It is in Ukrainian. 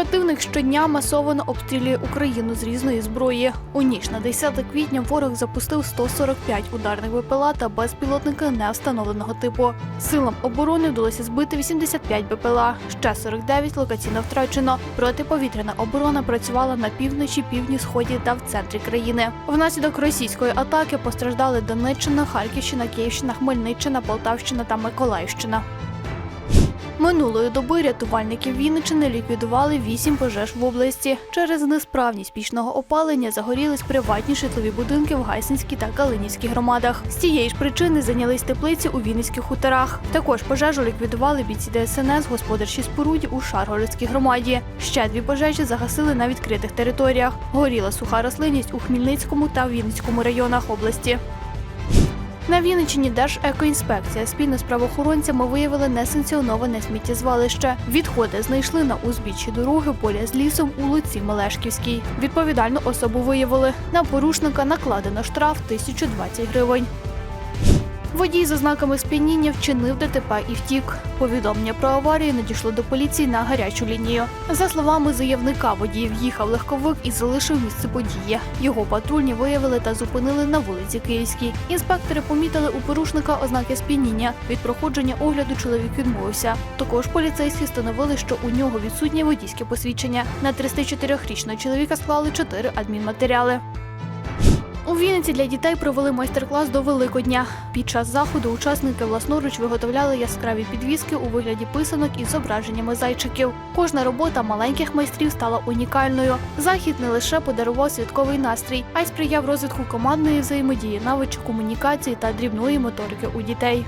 Противник щодня масово обстрілює Україну з різної зброї. У ніч на 10 квітня ворог запустив 145 ударних БПЛА та безпілотники невстановленого типу. Силам оборони вдалося збити 85 БПЛА. Ще 49 локаційно втрачено. Протиповітряна оборона працювала на півночі, півдні, сході та в центрі країни. Внаслідок російської атаки постраждали Донеччина, Харківщина, Київщина, Хмельниччина, Полтавщина та Миколаївщина. Минулої доби рятувальники Вінничини ліквідували вісім пожеж в області. Через несправність пічного опалення загорілись приватні житлові будинки в Гайсинській та Калинівській громадах. З цієї ж причини зайнялись теплиці у Вінницьких хуторах. Також пожежу ліквідували бійці ДСНС в господарчій споруді у Шаргородській громаді. Ще дві пожежі загасили на відкритих територіях. Горіла суха рослинність у Хмельницькому та Вінницькому районах області. На Вінниччині Держекоінспекція спільно з правоохоронцями виявили несанкціоноване сміттєзвалище. Відходи знайшли на узбіччі дороги поля з лісом у Луці Мелешківській. Відповідальну особу виявили. На порушника накладено штраф 1020 гривень. Водій з ознаками сп'яніння вчинив ДТП і втік. Повідомлення про аварію надійшло до поліції на гарячу лінію. За словами заявника, водій в'їхав легковик і залишив місце події. Його патрульні виявили та зупинили на вулиці Київській. Інспектори помітили у порушника ознаки сп'яніння. Від проходження огляду чоловік відмовився. Також поліцейські встановили, що у нього відсутнє водійське посвідчення. На 34-річного чоловіка склали 4 адмінматеріали. У Вінниці для дітей провели майстер-клас до Великодня. Під час заходу учасники власноруч виготовляли яскраві підвіски у вигляді писанок із зображеннями зайчиків. Кожна робота маленьких майстрів стала унікальною. Захід не лише подарував святковий настрій, а й сприяв розвитку командної взаємодії, навичок комунікації та дрібної моторики у дітей.